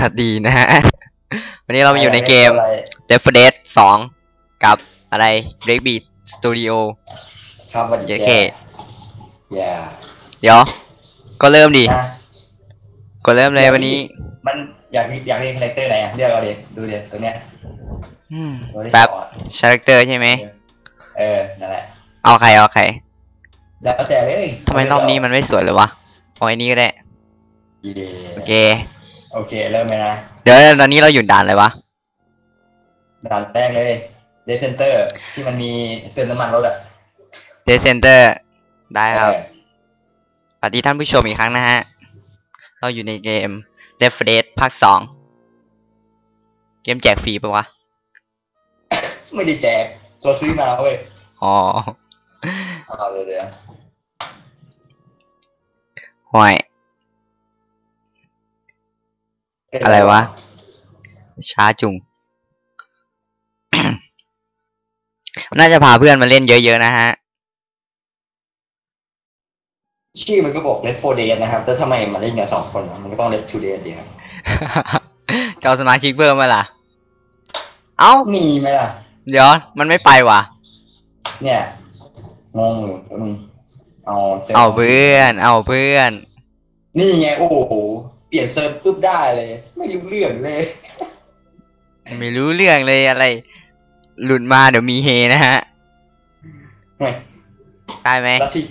สวัสดีนะฮะ วันนี้เรามาอยู่ในเกมอะไร d e f d e a d 2กับอะไร Breakbeat Studio ครับวันโอนี้เคอย่าเดี๋ยว ก็เริ่มดินะก็เริ่มเลยวันนี้ มันอยากอยากเรียนคาแรคเตอร์ไหนอะเลือกเอาดิดูดิตัวเนี้ยอืมตัวที่แป๊บสองอะคาแรคเตอร์ใช่ไหม เออ นั่นแหละ เอาใครเอาใครแล้วแต่เลยทำไมรอบนี้มันไม่สวยเลยวะเอาไอ้นี้ก็ได้เย้โอเค โอเค เริ่มเลยนะ เดี๋ยวตอนนี้เราอยู่ด่านอะไรวะ ด่านแรกเลยเดซเซนเตอร์ที่มันมีเติมน้ำมันรถอะ d e c e n t e r ได้ครับเออสวัสดีท่านผู้ชมอีกครั้งนะฮะ เราอยู่ในเกม d e f d e a d ภาคสอง เกมแจกฟรีปะวะ ไม่ได้แจก เราซื้อมาเว้ย อ๋อเอาเลยเดี๋ยวห่วย อะไรวะ ช้าจุง น่าจะพาเพื่อนมาเล่นเยอะๆนะฮะ ชื่อมันก็บอกเลฟโฟเดนนะครับ แต่ทำไมมันเล่นกันสองคนวะมันก็ต้องเลฟทูเดนดีครับเจ้าสมาชิกเพิ่มมาล่ะ เอ้า มีไหมล่ะ เดี๋ยว มันไม่ไปว่ะ เนี่ยงงอยู่แป๊บนึงเอาซิร์ฟเอาเพื่อน เอาเพื่อน นี่ไง โอ้โห เปลี่ยนเซิร์ฟปุ๊บได้เลย ไม่รู้เรื่องเลย ไม่รู้เรื่องเลยอะไร หลุดมาเดี๋ยวมีเฮนะฮะเฮ้ยได้ไหมแล้วที่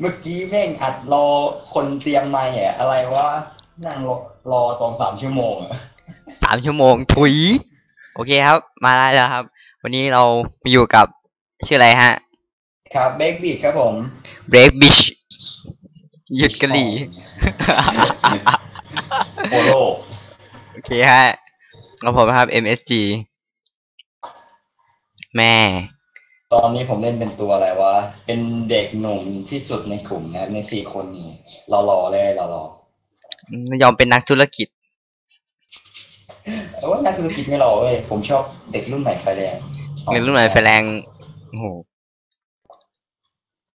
เมื่อกี้แม่งอัดรอคนเตรียมมาแหะอะไรวะนั่งรอรอสองสามชั่วโมงอะสามชั่วโมงถุย โอเคครับ มาได้แล้วครับ วันนี้เรามาอยู่กับชื่ออะไรฮะ ครับเบรกบีดครับผม Break Bitch หยุดกะหรี่ โอโลโอเคฮะแล้วผมครับ MSG แม่ ตอนนี้ผมเล่นเป็นตัวอะไรวะ เป็นเด็กหนุ่มที่สุดในกลุ่มนะ ในสี่คนนี้รอรอๆเลยรอรอไม่ยอมเป็นนักธุรกิจๆแต่ว่านักธุรกิจไม่รอเว้ย ผมชอบเด็กรุ่นใหม่ไฟแรงเงินรุ่นใหม่ไฟแรงโอ้โห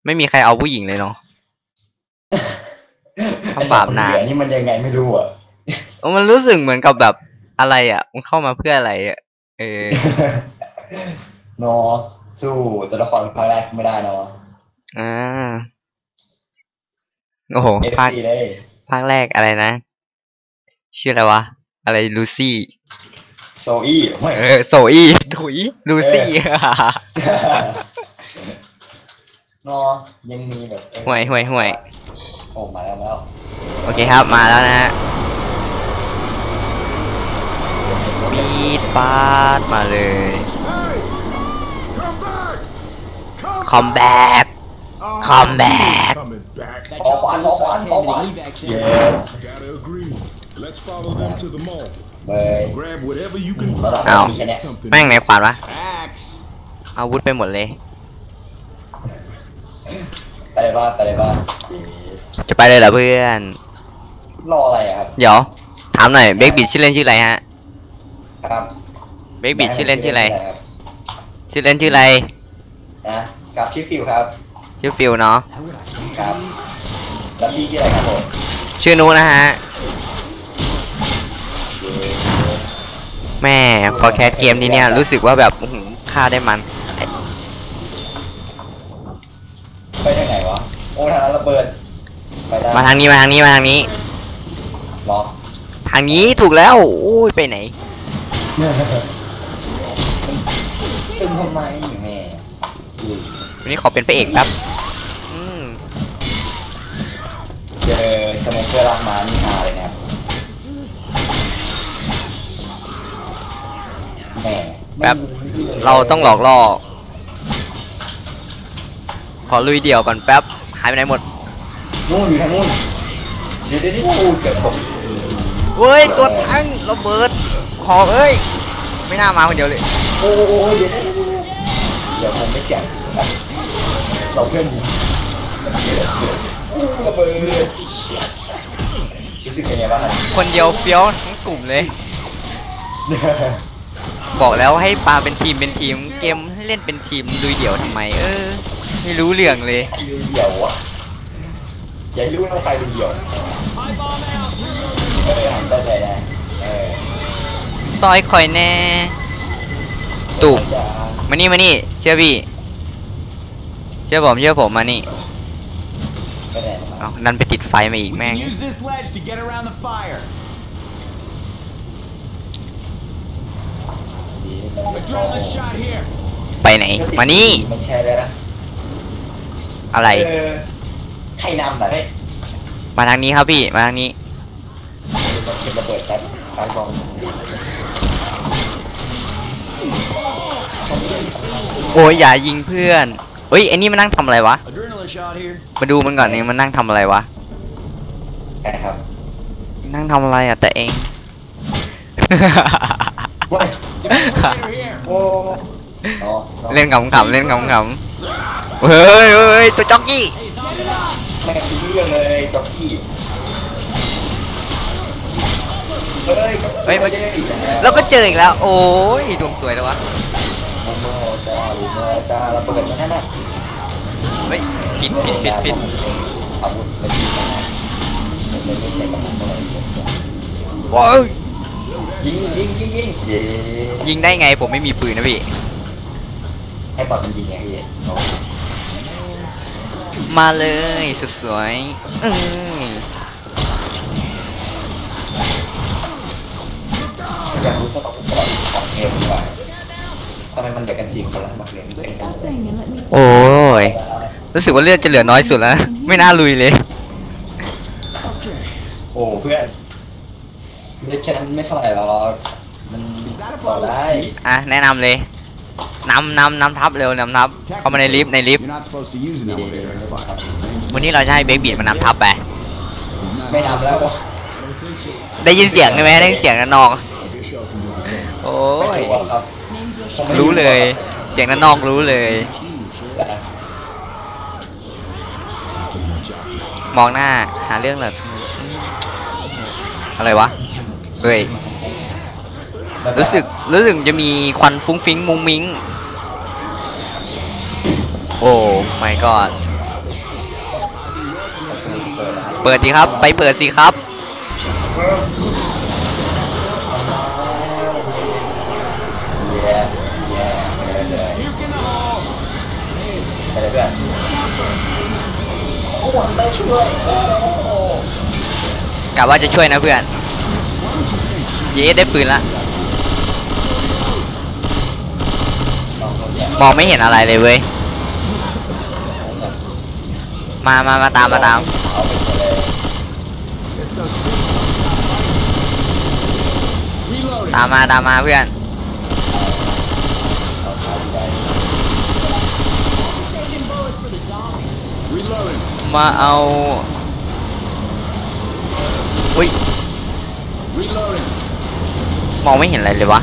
ไม่มีใครเอาผู้หญิงเลยเนาะ ไอ้ทำบาปนานสองคเหลือนี่มันยังไงไม่รู้อะเออมันรู้สึกเหมือนกับแบบอะไรอะ มันเข้ามาเพื่ออะไรอะ เออนอสู้ตัวละครภาคแรกไม่ได้เนอะอ่าโอ้โหเอฟภาคซีเลยภาคแรกอะไรนะ ชื่ออะไรวะ อะไรลูซี่โซอี้ไม่เออโซอี้ถุยลูซี่นอยังมีแบบเออห่วยห่วยห่วย โอ้มาแล้วมาแล้วโอเคครับมาแล้วนะฮะปีดปาดมาเลย Hey! Come back! Come Come back Oh, Come you back. Coming back. ขอขวานขอขวานขอขวานเย้ Gotta agree. Let's follow them to the mall. เบย Grab whatever you can ระดับอ้าวมีแค่เนี้ย Something. แม่งไหนขวานวะ Axe. อาวุธไปหมดเลย ไปเลยบ้างไปเลยบ้าง จะไปเลยเหรอเพื่อน รออะไรอะครับ เดี๋ยว ถามหน่อยเบคบิดชื่อเล่นชื่ออะไรฮะครับเบคบิดชื่อเล่นชื่ออะไรครับชื่อเล่นชื่ออะไรนะครับชื่อฟิวครับ ชื่อฟิลเนาะครับแล้วพี่ชื่ออะไรครับผมชื่อนูนะฮะแม่พอแคสเกมนี้เนี่ยรู้สึกว่าแบบอื้อหือฆ่าได้มัน ไปทางไหนวะ โอ้ทางนั้นระเบิด ไปได้มาทางนี้มาทางนี้มาทางนี้หรอทางนี้ถูกแล้วอุ้ยไปไหนตึงทำไมแม่อุ้ยวันนี้ขอเป็นพระเอกแป๊บอืมเจอสโมเกอร์ลากมานี่ฮาเลยนะครับแหม่แป๊บเราต้องหลอกล่อขอลุยเดี่ยวก่อนแป๊บหายไปไหนหมด นู่นอยู่ทางนู่นเดี๋ยวเดี๋ยวนี่พูดเกิดผมเว้ยตัวทังระเบิดขอเอ้ยไม่น่ามาคนเดียวเลยโอ้โหเดี๋ยวเดี๋ยวเดี๋ยวเดี๋ยวเดี๋ยวผมไม่เสียงครับเราเพื่อนยิงอู้ระเบิดรู้สึกยังไงบ้างครับคนเดียวเฟี้ยวทั้งกลุ่มเลยบอกแล้วให้ปาเป็นทีมเป็นทีมเกมให้เล่นเป็นทีมลุยเดี่ยวทำไม เออ ไม่รู้เรื่องเลยลุยเดี่ยวอะ อย่าให้รู้นะว่าใครลุยเดี่ยวเออหันได้ใจนะเออซอยคอยแน่ตุ่มอย่ามานี่มานี่เชื่อพี่ เชื่อผมเชื่อผมมานี่ไปไหนมาเอาดันไปติดไฟมาอีก We แม่ง can use this ledge to get around the fire. ดี Adrenaline shot here. ไปไหน มานี่ มันแชร์เลยนะอะไร เออ ใครนำล่ะเฮ้ยมาทางนี้ครับพี่ มาทางนี้ เก็บระเบิดแป๊บไปบอลโอ้ยอย่ายิงเพื่อนเฮ้ยไอ้นี่มันนั่งทำอะไรวะ Adrenaline shot here. มาดูมันก่อนนี่มันนั่งทำอะไรวะ ใช่ครับนั่งทำอะไรอะแต่เองเว้ย Defibrillator here. โอ้อ๋อเล่นขำๆเล่นขำๆเฮ้ยเฮ้ยตัวจ็อกกี้ Hey, zombie up. แม่งคือเรื่องเลยจ็อกกี้เฮ้ยเฮ้ยมันเฮ้ยแล้วก็เจออีกแล้ว โอ้ยดวงสวยแล้ววะลูโม่จ้าลูโม่จ้าเระเบิดมาแน่น่ะเฮ้ยผิดผิดผิดผิดอาวุธเป็นที่ไหนเป็นไม่ใช่กระบอกอะไรโอ้ยยิงยิงยิงยิงยิงได้ไงผมไม่มีปืนนะพี่ให้บอลมันยิงไงพี่ มาเลยสุดสวยเอ้ยอยากรู้สต็อกก่อนของเกมดีกว่าทำไมมันเด็กกันสี่คนละบักเรียนตัวเองกัน I'll sing and let me โอ้ย รู้สึกว่าเลือดจะเหลือน้อยสุดแล้วนะไม่น่าลุยเลย โอ้เพื่อนเลือดแค่นั้นไม่เท่าไหร่หรอกมันต่อได้อะแนะนำเลย นำนำนำทับเร็วนำทับเข้ามาในลิฟต์ในลิฟต์ You're not supposed to use an ดีดี elevator in a fire. วันนี้เราจะให้เบรกบีดมานำทับไปไม่ทำแล้ว I don't think so. ได้ยินเสียงใช่ไหมได้ยินเสียงนันนอง I guess y'all can do the same. โอ้ไม่ยถูกครับผมไม่รู้เลย เสียงนันนองรู้เลยมองหน้าหาเรื่องเหรออะไรวะเฮ้ย รู้สึกรู้สึกจะมีควันฟุ้งฟิ้งมุงมิงโอ้ my god เปิดดีครับ ไปเปิดสิครับแย่แย่ไปเพื่อนโอ้โหไม่ช่วยกะว่าจะช่วยนะเพื่อน เย้ได้ปืนละ น้องคนเนี้ย มองไม่เห็นอะไรเลยเว้ย มามามาตามมาตาม ตามมาตามมาเพื่อนมาเอาอุ้ยมองไม่เห็นอะไรเลยวะ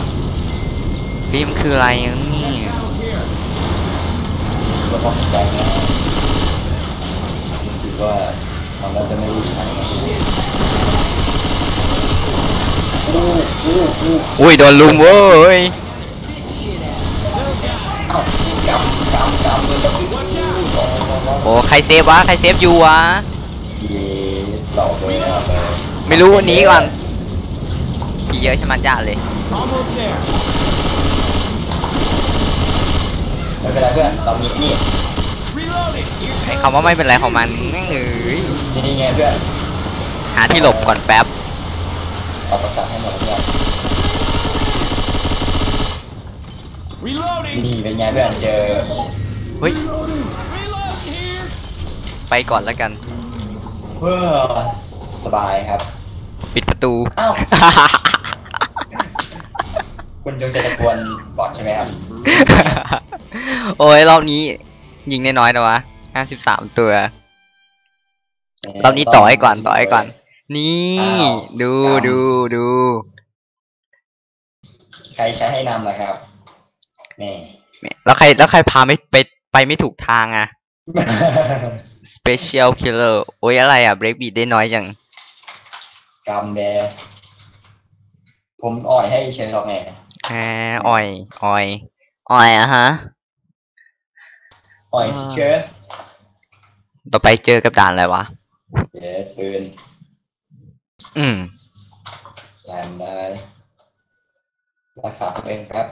พี่มันคืออะไรอะนี่ Panels here. ก็ต้องใจนะรู้สึกว่าเราน่าจะไม่รู้ใช้อุ้ยโดนลุมเว้ยโอ้ใครเซฟวะใครเซฟอยู่วะไม่รู้หนีก่อนผีเยอะช่ไหมจ้าเลย Almost there. ไม่เป็นไรเพื่อนเรามีนี่ Reloading. Here ไอ้คำว่าไม่เป็นไรของมันแม่งเอ้ยนี่ไงเพื่อนหาที่หลบก่อนแป๊บเราประจับให้หมดเพื่อน Reloading. นี่เป็นไงเพื่อนเจอเฮ้ย Reload here. ไปก่อนแล้วกันเพื่อสบายครับ ปิดประตูอ้าวคุณยงจะตะกวนบอดใช่ไหมครับ โอ้ยรอบนี้ ยิงน้อยๆนะวะห้าสิบสามตัวรอบนี้ต่อให้ก่อนต่อให้ก่อน นี่อ้าวดูครับดูดู ใครใช้ให้นำล่ะครับแม่แล้วใครแล้วใครพาไม่ไปไปไม่ถูกทางอะ Special Killer โอ้ยอะไรอะ Break Beat ได้น้อยจังกำแดผมอ่อยให้เชนหรอกไงแหมอ่อยอ่อยอ่อยอะฮะ อ่อยสิเชิญต่อไปเจอกับด่านอะไรวะ เดี๋ยวปืนอืมแลนได้รักษาตัวเองครับ